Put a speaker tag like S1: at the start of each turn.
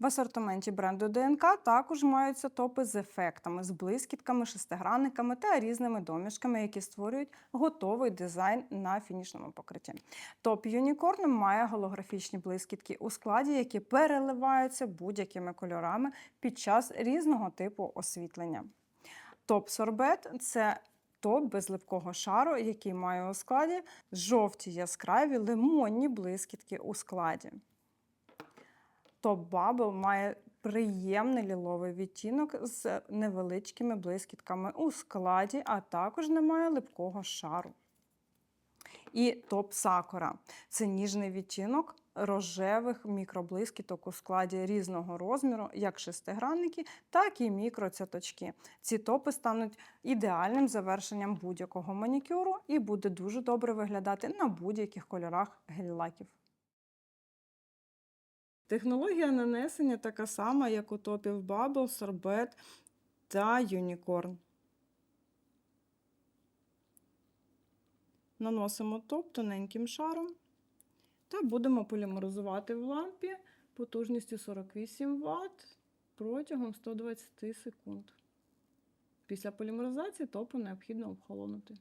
S1: В асортименті бренду ДНК також маються топи з ефектами, з блискітками, шестигранниками та різними домішками, які створюють готовий дизайн на фінішному покритті. Топ Unicorn має голографічні блискітки у складі, які переливаються будь-якими кольорами під час різного типу освітлення. Топ Сорбет це топ без липкого шару, який має у складі жовті яскраві лимонні блискітки у складі. Топ Bubble має приємний ліловий відтінок з невеличкими блискітками у складі, а також не має липкого шару. І топ Сакура це ніжний відтінок рожевих мікроблискіток у складі різного розміру, як шестигранники, так і мікроцяточки. Ці топи стануть ідеальним завершенням будь-якого манікюру і буде дуже добре виглядати на будь-яких кольорах гель-лаків. Технологія нанесення така сама, як у топів Bubble, Sorbet та Unicorn. Наносимо топ тоненьким шаром та будемо полімеризувати в лампі потужністю 48 Вт протягом 120 секунд. Після полімеризації топу необхідно охолонути.